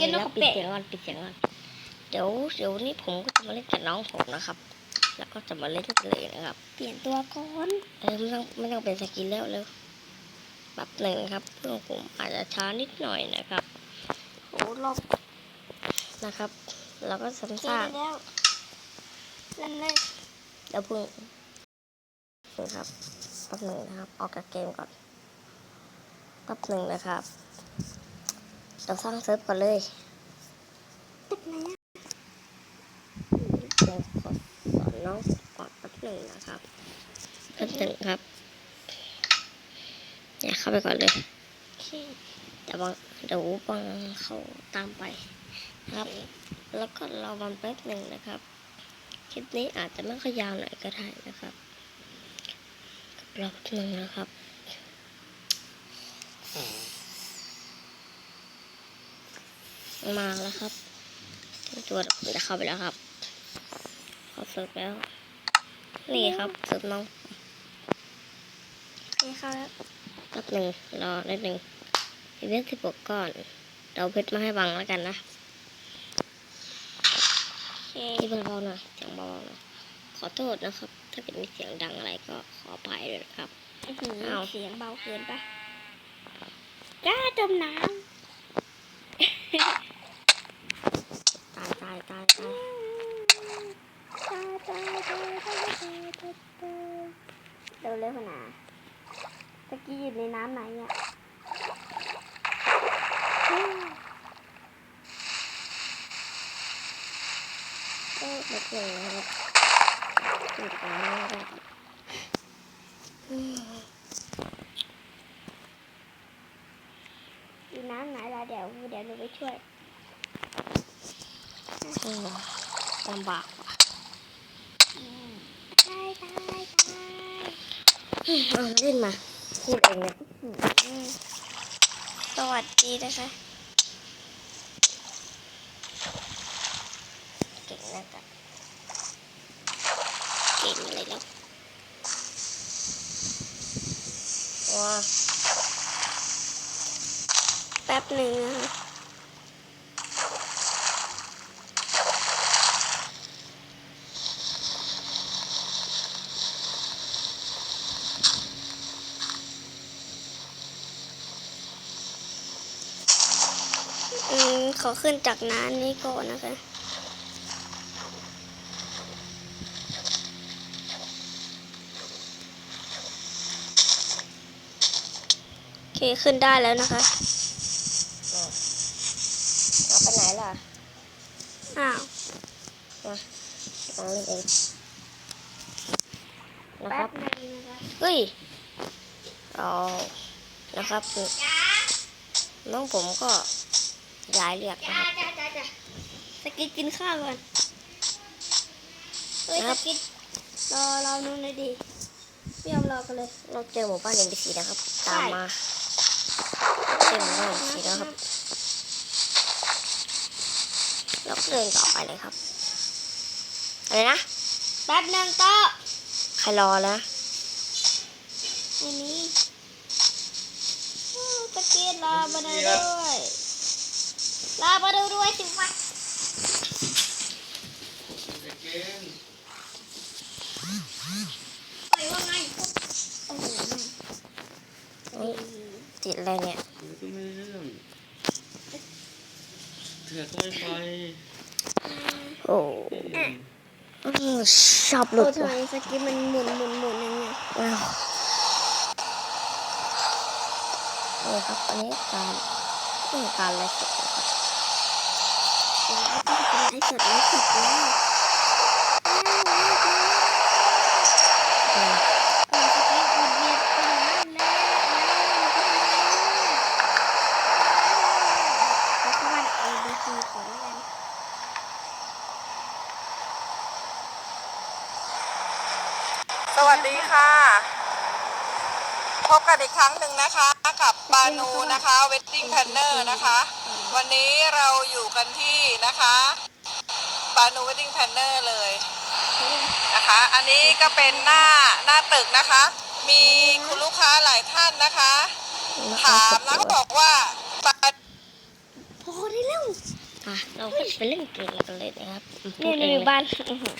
กินนกแล้วกระปิดเปะเสียงก่อนปิดเสียงก่อนเดี๋ยวเดี๋ยวนี้ผมก็จะมาเล่นกับน้องผมนะครับ แล้วก็จะมาเล่นกันเลยนะครับ เปลี่ยนตัวก่อนเออไม่ต้องไม่ต้องเป็นสกินแล้วเร็วแบบหนึ่งครับเพื่อนผมอาจจะช้านิดหน่อยนะครับโอ้รอบนะครับ แล้วก็ซ้ำเกซามกแล้วเล่นเลยแล้วเพิ่งนะครับแป๊บหนึ่งนะครับ ออกจากเกมก่อนแป๊บหนึ่งนะครับ เราสร้างเซิร์ฟก่อนเลยตึกไหนอะเดี๋ยวขอสอนน้องก่อนแป๊บหนึ่งนะครับแป๊บหนึ่งครับอย่าเข้าไปก่อนเลยโอเคแต่บางเดี๋ยวบางเขาตามไปนะครับ แล้วก็รอวันแป๊บหนึ่งนะครับ คลิปนี้อาจจะไม่ค่อยยาวหน่อยก็ได้นะครับรอแป๊บหนึ่งนะครับ มาแล้วครับตัวผมจะเข้าไปแล้วครับเขาเสิร์ฟแล้ว นี่ครับเสิร์ฟน้องนี่เข้าแล้วแป๊บหนึ่งรอนิดหนึ่งอีเวนต์สิบหกก่อนเราเพชรมาให้บังแล้วกันนะโอเคที่เบาๆหน่อยเสียงเบาๆหน่อยขอโทษนะครับ ถ้าเกิดมีเสียงดังอะไรก็ขออภัยด้วยนะครับอื้อหืออ้าวเสียงเบาเกินปะกล้าจมน้ตายตายตายตายำ ตายตายเร็วเร็วนะตะกี้อยู่ในน้ำไหนอะก็เด็กหนึ่งนะครับติดตามนะครับอยู่น้ำไหนล่ะเดี๋ยวเดี๋ยวหนูไปช่วย อืมลำบากว่ะตายตายตายอืมเอาเล่นมาพูดเองเนี่ยสวัสดีนะคะเก่งนะกันเก่งอะไรแล้วว้าแป๊บหนึ่งนะคะ อืมขอขึ้นจากน้ำนี้ก่อนนะคะโอเคขึ้นได้แล้วนะคะเอาไปไหนล่ะ อ้าวลองเล่นเองนะคแป๊รับบหนึงนะคะเฮ้ยเอานะครับน้องผมก็ ย้ายเรียกนะครับจ้าจ้าจ้าสกิดกินข้าวก่อนเฮ้ยครัสบกิดรอเรานู่นเลยดิไม่ยอมรอกันเลย เราเจอหมู่บ้านเอ็นบีซีนะครับ ตามใช่มาเจอหมู่บ้านเอ็นบีซีแล้วครับแล้วก็เดินต่อไปเลยครับอะไรนะแป๊บหนึงโตะใครรอแล้วนะอันนี้โอ้สกิดรอมาดูด้วย รอมาดูด้วยสิวะไปว่าไงโอ้โหเฮ้ยติดอะไรเนี่ยเดี๋ยวก็ไม่เรื่องเธอก็ไม่ไปโอ้เอ้ยอื้อชอบหลุโอ้ดทำไมว่ะสกิดมันหมุนหมุนหมุนอย่างเงี้ยอ้าวนี่ครับอันนี้การนี่การไลฟ์สดนะครับโอ้ ต้องเป็นไลฟ์สดไลฟ์สดแล้วอืมเออสกิดหงุดหงิดขนาดนั้นแล้วสวัสดีค่ะ พบกันอีกครั้งหนึ่งนะคะ กับบานูนะคะ Wedding Planner นะคะ วันนี้เราอยู่กันที่นะคะ บานู Wedding Planner เลยนะคะ อันนี้ก็เป็นหน้าหน้าตึกนะคะ มีคุณลูกค้าหลายท่านนะคะ ถามแล้วก็บอกว่าบาพอได้แล้วอะเราก็ไปเล่นเกมกันเลยนะครับพูนี่ดเองในเลยบ้านอื้อหือ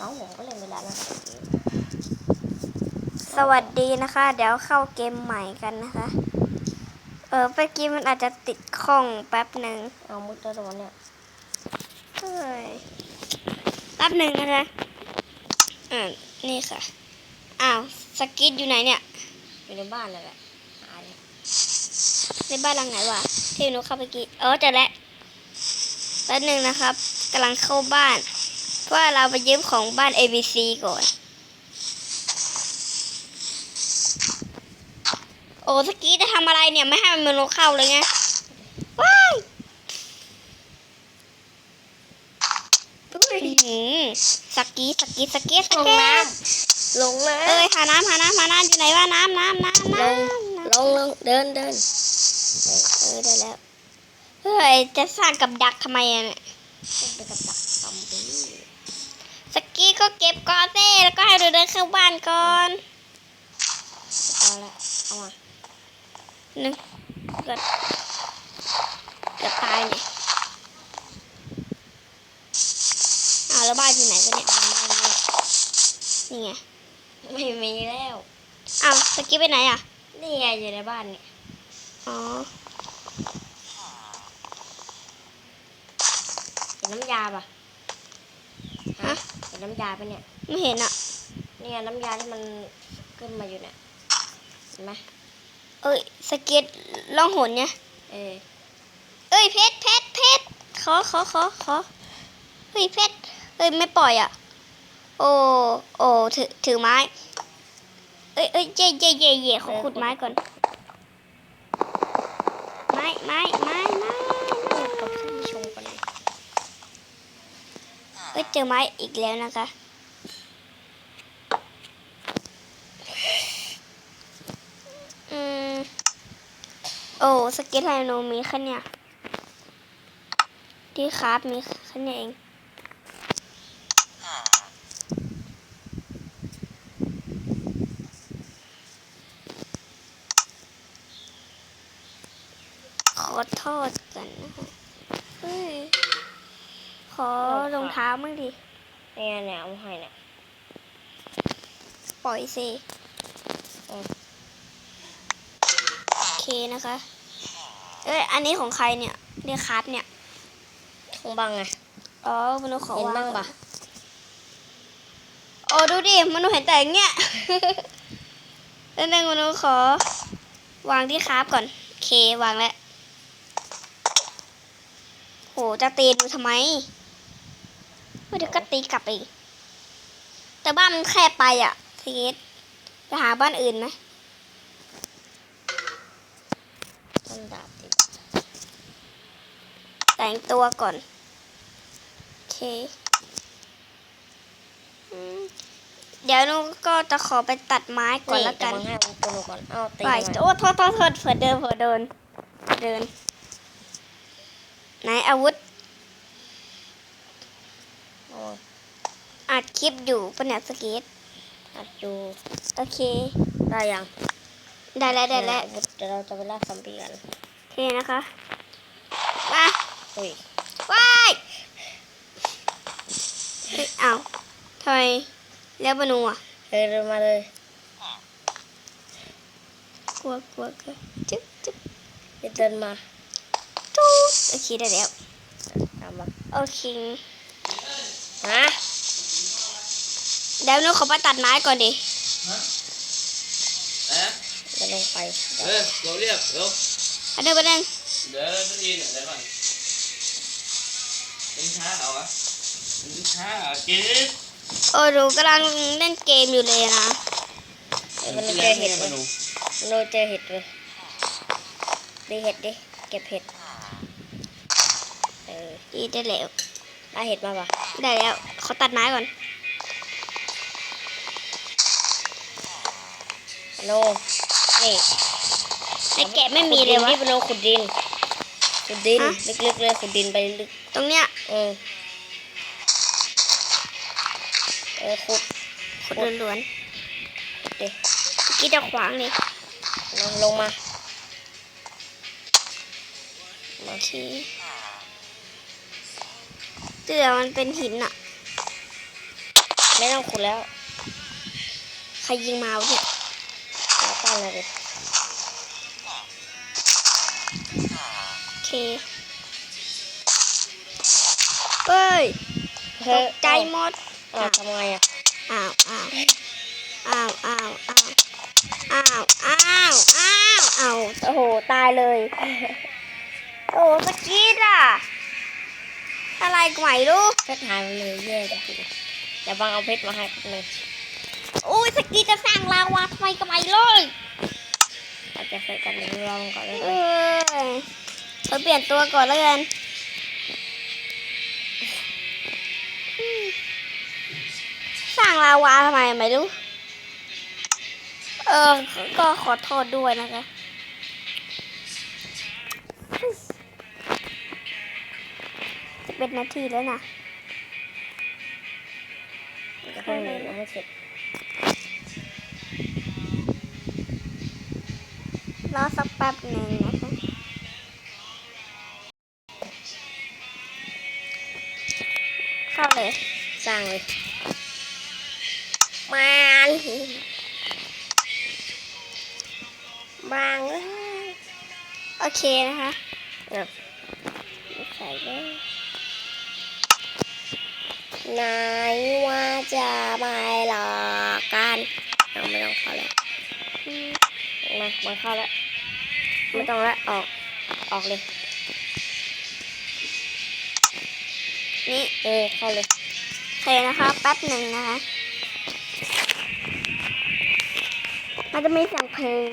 น้องผมก็เล่นเวลานะสวัสดีนะคะ เดี๋ยวเข้าเกมใหม่กันนะคะ เออเมื่อกี้มันอาจจะติดข้องแป๊บหนึ่งเอามุดตัวตัวเนี่ยเฮ้ย แป๊บหนึ่งนะคะอ่านี่ค่ะ อ้าวสกิทอยู่ไหนเนี่ย อยู่ในบ้านเลยแหละหาเลยในบ้านหลังไหนวะที่หนูเข้าไปกี้เออเจอแล้วแป๊บหนึ่งนะครับกำลังเข้าบ้าน เพราะว่าเราไปยืมของบ้าน ABC ก่อน โอ้สกีจะทำอะไรเนี่ย ไม่ให้มันมันเข้าเลยไงว้ายอื้อ หือสกีสกีสกีสลงกีน้ำลงน้เอ้ยหาน้ำหาน้ำหาน้ำอยู่ไหนวะน้ำน้ำน้ำำน้ลงำลงลงเดินเดินเออได้แล้วเฮ้ยจะสร้างกับดักทำไมอะเนี่ยไปกับดักซอมบี้สกี้ก็เก็บก่อนเต้แล้วก็ให้เราเดินเข้าบ้านก่อนเอาละเอามาหนึ่งเกิดเกิดตายเนี่ยอ้าว แล้วบ้านอยู่ไหนกันเนี่ยนี่ไงไม่มีแล้วอ้าวสกี้ไปไหนอะนี่ไงอยู่ในบ้านเนี่ยอ๋อเห็นน้ำยาปะฮะเห็นน้ำยาปะเนี่ยไม่เห็นอะเนี่ยน้ำยาที่มันขึ้นมาอยู่เนี่ยเห็นไหมเอ้ยสกี้ล่องหนเนี่ยเออเอ้ยเพชรเพชรเพชรขอขอขอขอเฮ้ยเพชร เอ้ยไม่ปล่อยอะ โอ้โอ้ถือถือไม้ เอ้ยเอ้ยเย่เย่เย่เย่ขอขุดไม้ก่อน ไม้ไม้ไม้ไม้พูดกับท่านชมกันเลยเอ้ยเจอไม้อีกแล้วนะคะอืมโอ้สเก็ตไฮโนมีแค่เนี่ยที่คราฟมีแค่เนี่ยเอง ขอโทษกันนะคะเฮ้ยขอรองเท้ามั่งดิเนี่ยเนี่ยเอามาให้เนี่ยปล่อยสิอืมโอเคนะคะ เอ้ยอันนี้ของใครเนี่ยเรียกคราฟเนี่ย ของบังไงอ๋อมนุษย์ขอเห็นวางบ้างก่อปะนโอ้ดูดิมนุษย์เห็นแต่อย่างเงี้ยแล้วนึงมนุษย์ขอ วางที่คราฟก่อน โอเค วางแล้ว โหจะตีดูทำไมไม่เดี๋ยวก็ตีกลับอีกแต่บ้านมันแคบไปอะทีเอสไปหาบ้านอื่นไหมต้นดาบติดแต่งตัวก่อน โอเคอืมเดี๋ยวหนูก็จะขอไปตัดไม้ก่อนละกันจะมาให้ผมตัวก่อนเอาตีไปมาโอ้โทษโทษโทษเผื่อเดินเผื่อเดินเผื่อเดิน ไหนอาวุธโอ้ยอัดคลิปอยู่ปะเนี่ยสเก็ตอัดดูโอเค ได้ยัง ได้แล้วได้แล้วอาวุธเดี๋ยวเราจะไปล่าซอมบี้กันโอเคนะคะมาอุ้ยว้ายเฮ้ยเอาทำไมแล้วบนูอะเฮ้ยเดินมาเลยกลัวกลัวกลัวจึ๊บจึ๊บเดี๋ยวเดินมาจูด โอเคได้แล้วตามมาโอเคฮะเดี๋ยวหนูขอไปตัดไม้ก่อนดิเอ๊ะเดี๋ยวลงไปเออเราเรียกเร็วอันเดินไปเดินเดี๋ยวเราจะดีเนี่ยเดี๋ยวก่อนเป็นช้าเหรอวะเป็นช้าเหรอเก๊กโอ้หนูกำลังเล่นเกมอยู่เลยนะเดี๋ยวมันที่เจแรอกเห็เนี่ดยเลมายดูโนเจอเห็ดเลยดีเห็ดดิ เก็บเห็ดเออดีได้แล้วได้เห็ดมาปะได้แล้วขอตัดไม้ก่อนโนนี่ในแกะไม่มีเลยวะที่เป็นโนขุดดินขุดดินฮะลึกๆเลยขุดดินไปลึกตรงเนี้ยเออเออขุดขุดล้วนดิๆเมื่อกี้จะขวางเลยลงลงมาโอเค เตือมันเป็นหินอะไม่ต้องขุดแล้ว ใครยิงมาวะเนี่ยเอาตั้งเลยดิโอเคเฮ้ยตเฮ้ยกใจหมดเอาทำไงอะอ้าวอ้าวอ้าวอ้าวอ้าวอ้าวอ้าวอ้าวอ้าวโอ้โห ตายเลย โอ้สกีดอะ อะไรก็ไม่รู้เพชรหายไปเลยแย่จริงๆเดี๋ยวบังเอาเพชรมาให้แป๊บนึงโอ้ยสกีจะสร้างลาวาทำไมก็ไม่เลยเราจะใส่กันหนึ่งรองก่อนเลยเอ้ยเราเปลี่ยนตัวก่อนแล้วกันอืมสร้างลาวาทำไมไม่รู้ เออ ก็ขอโทษด้วยนะคะ เป็นนาทีแล้วนะจะเพิ่งเลยนะให้เสร็จรอสักแป๊บหนึ่งนะคะเข้าเลยสร้างเลยมันบางเลยโอเคนะคะเนี่ยใส่เลย นายว่าจะไม่หลอกกันเอาไม่ต้องเข้าแล้วมามาเข้าแล้ว ไม่ต้องแล้วออก ออกเลย นี่เออเข้าเลยโอเคนะคะแป๊บหนึ่งนะคะ มันจะมีเสียงเพลง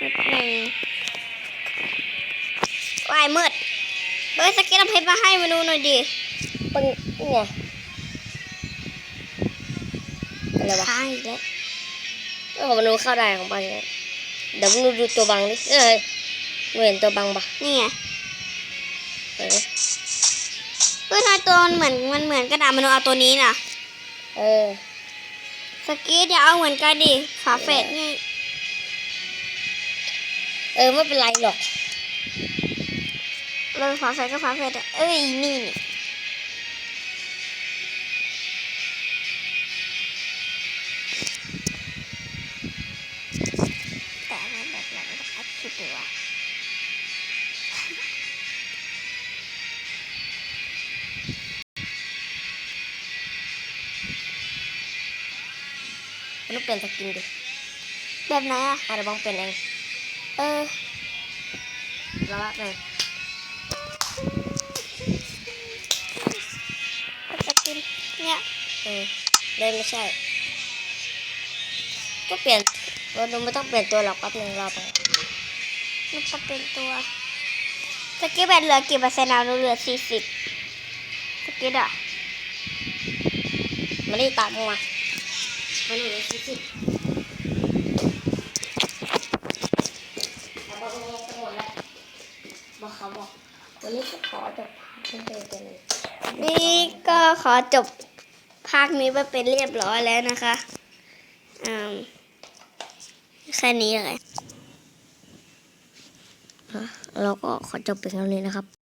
นิดหนึ่งวายมืดเฮ้ยสเก็ตเอาเพชรมาให้มาดูหน่อยดิปึ้ง นี่ไงอะไรวะค้างอีกแล้วเออมันดูเข้าได้ของบังเนี่ยเดี๋ยวมันดูดูตัวบังดิเอ้ยมึงเห็นตัวบังปะนี่ไงเออเฮ้ยทำไมตัวมันเหมือนมันเหมือนกระดาษมนุษย์เอาตัวนี้น่ะ เออสเก็ตอย่าเอาเหมือนกันดิฝาเฟดนี่เออไม่เป็นไรหรอกเลยฝาเฟดก็ฝาเฟดอะเอ้ยนี่นี่ ลี่ยนสกินดิแบบไหนอะอะเดี๋ยวบังเปลี่ยนเองเออรอแป๊บนึงจะกินเนี่ยเออได้ไม่ใช่ก็เปลี่ยนเราไม่ต้องเปลี่ยนตัวหรอกแป๊บนึงรอไปมันจะเป็นตัวสกิปแบตเหลือกี่เปอร์เซ็นต์อะหนูเหลือสี่สิบสกิปอะมาได้ตามมา Ano, sakit. Tapos mo sa wala. Baka mo. นี่ก็ขอจบภาคนี้ไปเป็นเรียบร้อยแล้วนะคะอืมแค่นี้เลย เราก็ขอจบเป็นเท่านี้นะครับ